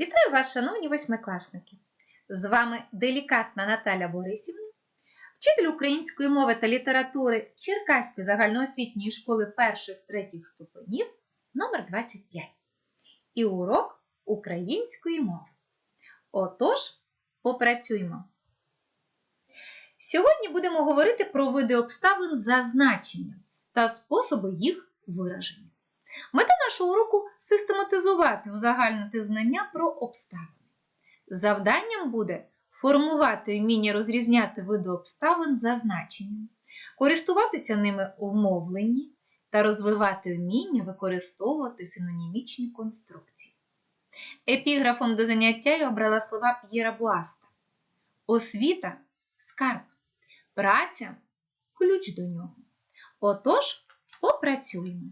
Вітаю вас, шановні восьмикласники! З вами делікатна Наталя Борисівна, вчитель української мови та літератури Черкаської загальноосвітньої школи перших-третіх ступенів номер 25 і урок української мови. Отож, попрацюємо! Сьогодні будемо говорити про види обставин за значенням та способи їх вираження. Мета нашого уроку систематизувати, узагальнити знання про обставини. Завданням буде формувати вміння розрізняти види обставин за значенням, користуватися ними у мовленні та розвивати вміння використовувати синонімічні конструкції. Епіграфом до заняття я обрала слова П'єра Буаста. Освіта скарб, праця ключ до нього. Отож, попрацюємо.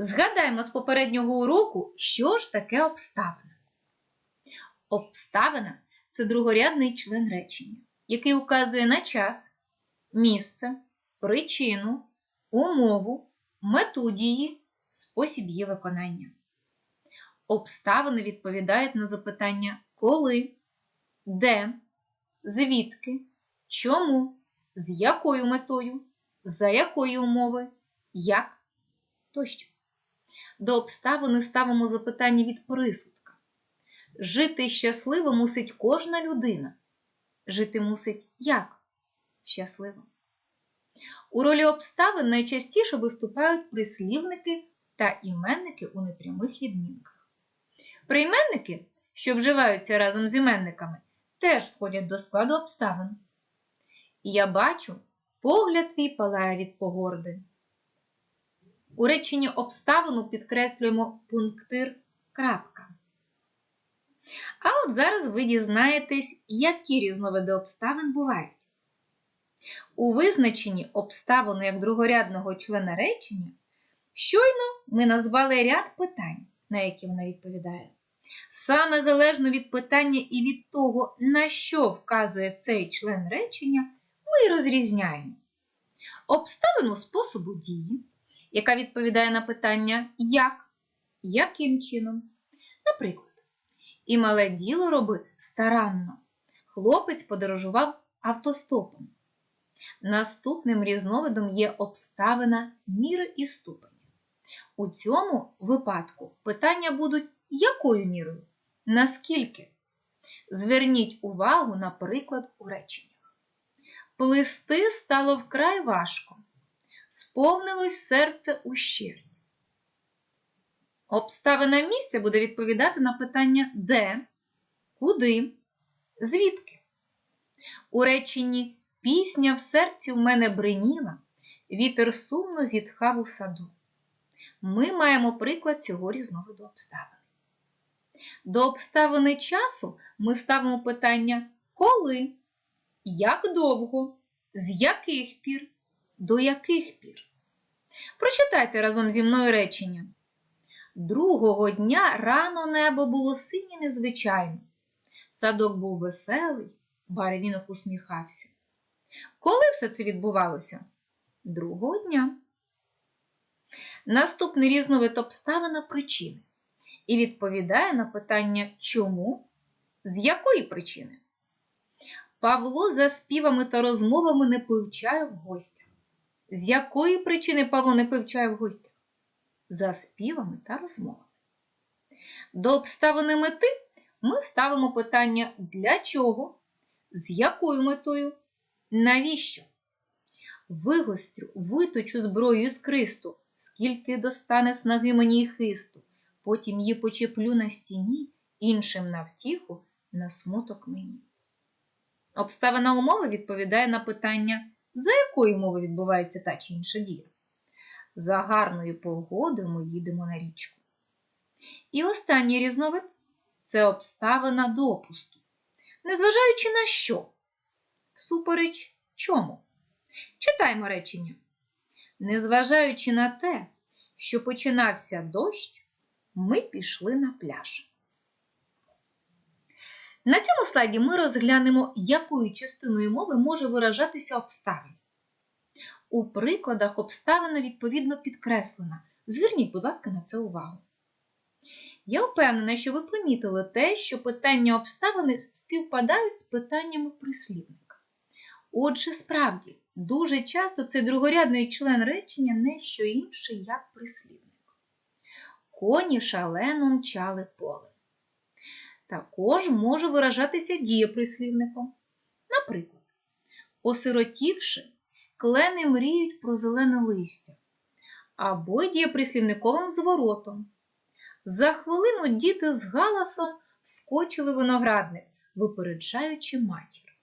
Згадаймо з попереднього уроку, що ж таке обставина. Обставина це другорядний член речення, який указує на час, місце, причину, умову, мету дії, спосіб її виконання. Обставини відповідають на запитання коли, де, звідки, чому, з якою метою, за якої умови, як тощо. До обставини ставимо запитання від присудка. Жити щасливо мусить кожна людина. Жити мусить як? Щасливо. У ролі обставин найчастіше виступають прислівники та іменники у непрямих відмінках. Прийменники, що вживаються разом з іменниками, теж входять до складу обставин. І Я бачу, погляд твій палає від погорди. У реченні обставину підкреслюємо пунктир крапка. А от зараз ви дізнаєтесь, які різновиди обставин бувають. У визначенні обставини як другорядного члена речення щойно ми назвали ряд питань, на які вона відповідає. Саме залежно від питання і від того, на що вказує цей член речення, ми розрізняємо обставину способу дії яка відповідає на питання як, яким чином. Наприклад, і мале діло роби старанно. Хлопець подорожував автостопом. Наступним різновидом є обставина міри і ступеня. У цьому випадку питання будуть якою мірою? Наскільки? Зверніть увагу, наприклад, у реченнях. Плисти стало вкрай важко сповнилось серце ущерть. Обставина місця буде відповідати на питання де, куди, звідки. У реченні Пісня в серці в мене бриніла, вітер сумно зітхав у саду. Ми маємо приклад цього різновиду обставин. До обставини часу ми ставимо питання коли, як довго, з яких пір, до яких пір? Прочитайте разом зі мною речення. Другого дня рано небо було синє незвичайно. Садок був веселий, барвінок усміхався. Коли все це відбувалося? Другого дня. Наступний різновид обставина причини і відповідає на питання чому, з якої причини. Павло за співами та розмовами не пив чаю в гостях. З якої причини Павло не пив чаю в гостях? За співами та розмовами. До обставини мети ми ставимо питання для чого, з якою метою, навіщо? Вигострю, виточу зброю з кристу, скільки достане снаги мені й хисту, потім її почеплю на стіні, іншим на втіху, на смуток мені. Обставина умови відповідає на питання за якої мови відбувається та чи інша дія? За гарної погоди ми їдемо на річку. І останній різновид це обставина допусту. Незважаючи на що? Всупереч чому? Читаємо речення. Незважаючи на те, що починався дощ, ми пішли на пляж. На цьому слайді ми розглянемо, якою частиною мови може виражатися обставина. У прикладах обставина відповідно підкреслена. Зверніть, будь ласка, на це увагу. Я впевнена, що ви помітили те, що питання обставини співпадають з питаннями прислівника. Отже, справді, дуже часто цей другорядний член речення не що інше, як прислівник. Коні шалено мчали поле. Також може виражатися дієприслівником. Наприклад, осиротівши, клени мріють про зелене листя, або дієприслівниковим зворотом. За хвилину діти з галасом скочили виноградник, випереджаючи матір.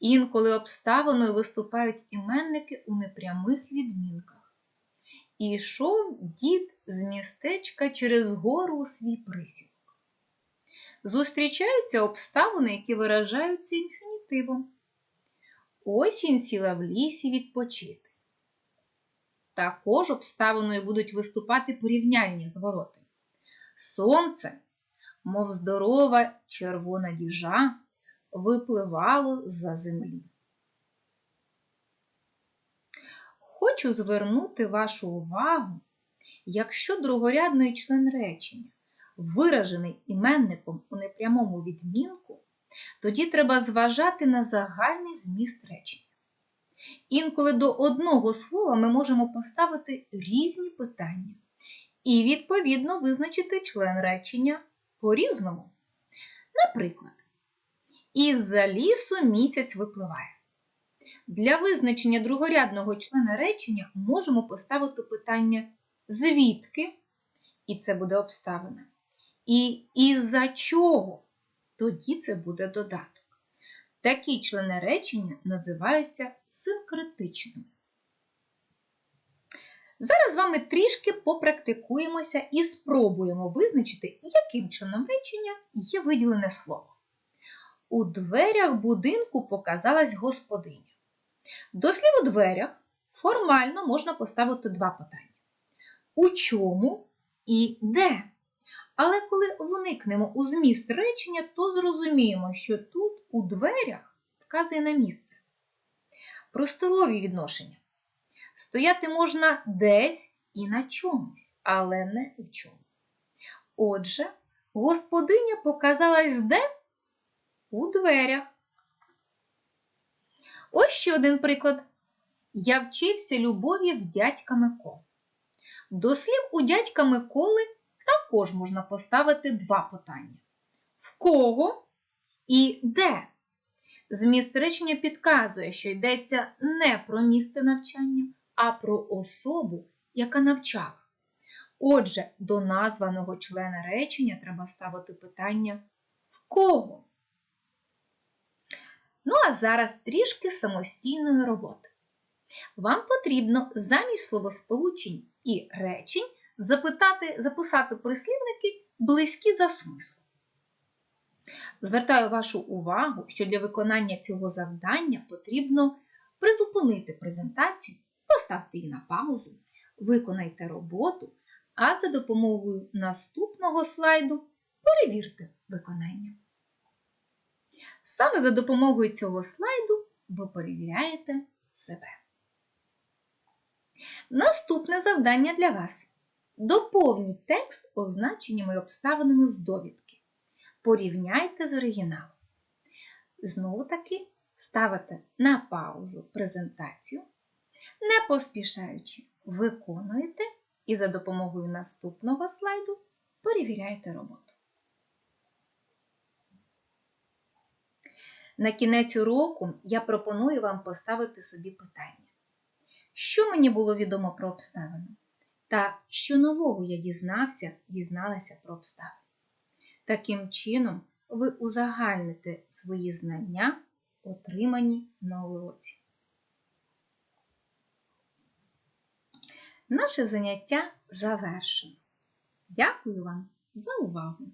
Інколи обставиною виступають іменники у непрямих відмінках. І йшов дід з містечка через гору у свій присілок. Зустрічаються обставини, які виражаються інфінітивом. Осінь сіла в лісі відпочити. Також обставиною будуть виступати порівняльні звороти. Сонце, мов здорова червона діжа, випливало з-за землі. Хочу звернути вашу увагу, якщо другорядний член речення виражений іменником у непрямому відмінку, тоді треба зважати на загальний зміст речення. Інколи до одного слова ми можемо поставити різні питання і, відповідно, визначити член речення по-різному. Наприклад, із-за лісу місяць випливає. Для визначення другорядного члена речення можемо поставити питання звідки, і це буде обставина, і із-за чого, тоді це буде додаток. Такі члени речення називаються синкретичними. Зараз з вами трішки попрактикуємося і спробуємо визначити, яким чином речення є виділене слово. У дверях будинку показалась господиня. До слів у дверях формально можна поставити два питання: у чому і де. Але коли вникнемо у зміст речення, то зрозуміємо, що тут у дверях вказує на місце. Просторові відношення. Стояти можна десь і на чомусь, але не у чому. Отже, господиня показалась де? У дверях. Ось ще один приклад. Я вчився любові в дядька Миколи. До слів у дядька Миколи також можна поставити два питання: в кого і де? Зміст речення підказує, що йдеться не про місце навчання, а про особу, яка навчала. Отже, до названого члена речення треба ставити питання в кого? Ну, а зараз трішки самостійної роботи. Вам потрібно замість словосполучень і речень запитати, записати прислівники близькі за смислом. Звертаю вашу увагу, що для виконання цього завдання потрібно призупинити презентацію, поставте її на паузу, виконайте роботу, а за допомогою наступного слайду перевірте виконання. Саме за допомогою цього слайду ви перевіряєте себе. Наступне завдання для вас. Доповніть текст означеннями і обставинами з довідки. Порівняйте з оригіналом. Знову таки ставите на паузу презентацію, не поспішаючи виконуєте і за допомогою наступного слайду перевіряєте роботу. На кінець уроку я пропоную вам поставити собі питання. Що мені було відомо про обставину? Та що нового я дізнався, дізналася про обставини? Таким чином, ви узагальните свої знання, отримані на уроці. Наше заняття завершено. Дякую вам за увагу!